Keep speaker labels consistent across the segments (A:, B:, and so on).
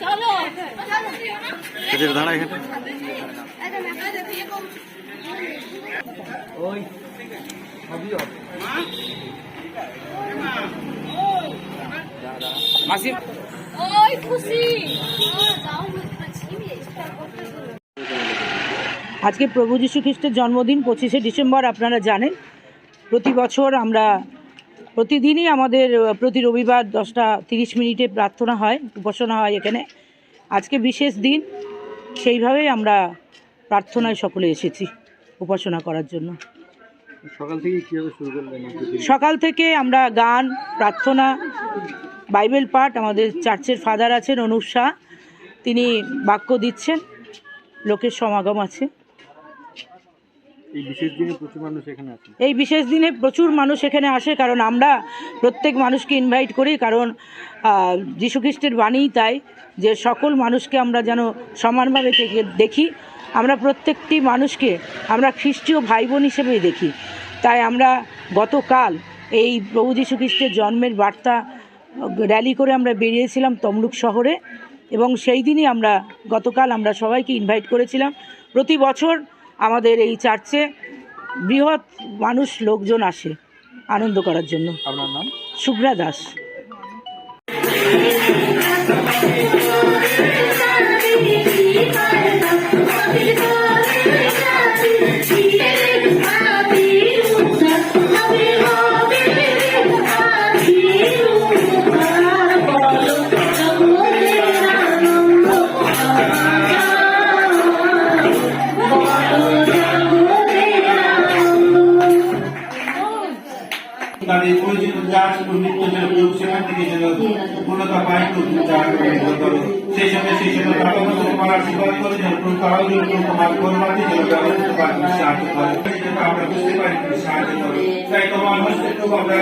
A: চলো।
B: দাঁড়া এখানে।
C: ওই মাসি।
A: ওই খুশি।
D: আজকে প্রভু যীশু খ্রিস্টের জন্মদিন পঁচিশে ডিসেম্বর আপনারা জানেন। প্রতি বছর আমরা প্রতিদিনই আমাদের প্রতি রবিবার দশটা তিরিশ মিনিটে প্রার্থনা হয় উপাসনা হয় এখানে। আজকে বিশেষ দিন সেইভাবেই আমরা প্রার্থনায় সকলে এসেছি উপাসনা করার জন্য।
B: সকাল থেকে শুরু করলেন
D: সকাল থেকে আমরা গান প্রার্থনা বাইবেল পাঠ আমাদের চার্চের ফাদার আছেন অনুপ শাহ তিনি বাক্য দিচ্ছেন লোকের সমাগম আছে।
B: এই বিশেষ দিনে প্রচুর মানুষ এখানে
D: আসে? কারণ আমরা প্রত্যেক মানুষকে ইনভাইট করি, কারণ যীশুখ্রিস্টের বাণীই তাই যে সকল মানুষকে আমরা যেন সমানভাবে দেখি আমরা প্রত্যেকটি মানুষকে আমরা খ্রিস্টীয় ভাই বোন হিসেবেই দেখি। তাই আমরা গতকাল এই প্রভু যীশুখ্রিস্টের জন্মের বার্তা র্যালি করে আমরা বেরিয়েছিলাম তমলুক শহরে এবং সেই দিনই আমরা গতকাল আমরা সবাইকে ইনভাইট করেছিলাম। প্রতি বছর আমাদের এই চার্চে বৃহৎ মানুষ লোকজন আসে আনন্দ করার জন্য।
B: আপনার নাম?
D: শুভ্রা দাস।
E: তাদের প্রয়োজনীয় যা ছিল নিত্য সেখান থেকে পূর্ণতা পায় সেই সময় সেই সময় তাকে করার স্বীকার করে প্রভু তোমার করবাতে যেন পারে তুমি সাহায্য করো। আমরা বুঝতে পারি সাহায্য করো। তাই তোমার হস্তে প্রভু আমরা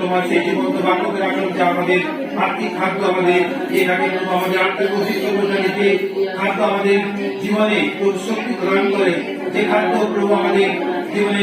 E: তোমার সেই জীবন্ত বাক্যকে রাখলাম যে আমাদের আর্থিক খাদ্য আমাদের এখানে আমাদের আর্থিক অস্তিত্ব বোঝালে যে খাদ্য আমাদের জীবনে শক্তি প্রদান করে। যে খাদ্য প্রভু আমাদের জীবনে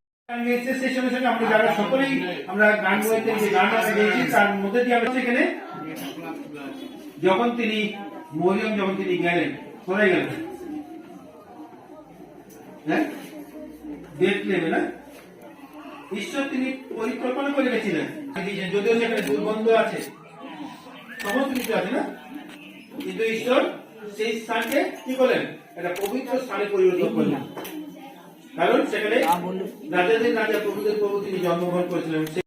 E: যখন তিনি মরিয়ম যখন তিনি গেলেন, কোথায় গেলেন? হ্যাঁ? দেখলেন না? ঈশ্বর তিনি পরিকল্পনা করে গেছিলেন। যদিও সেখানে দুর্গন্ধ আছে, সমস্ত কিছু আছে না? কিন্তু ঈশ্বর সেই স্থানকে কি করলেন? একটা পবিত্র স্থানে পরিবর্তন করলেন। কারণ সেখানে রাজাদের রাজা প্রভুদের প্রভু তিনি জন্মগ্রহণ করেছিলেন।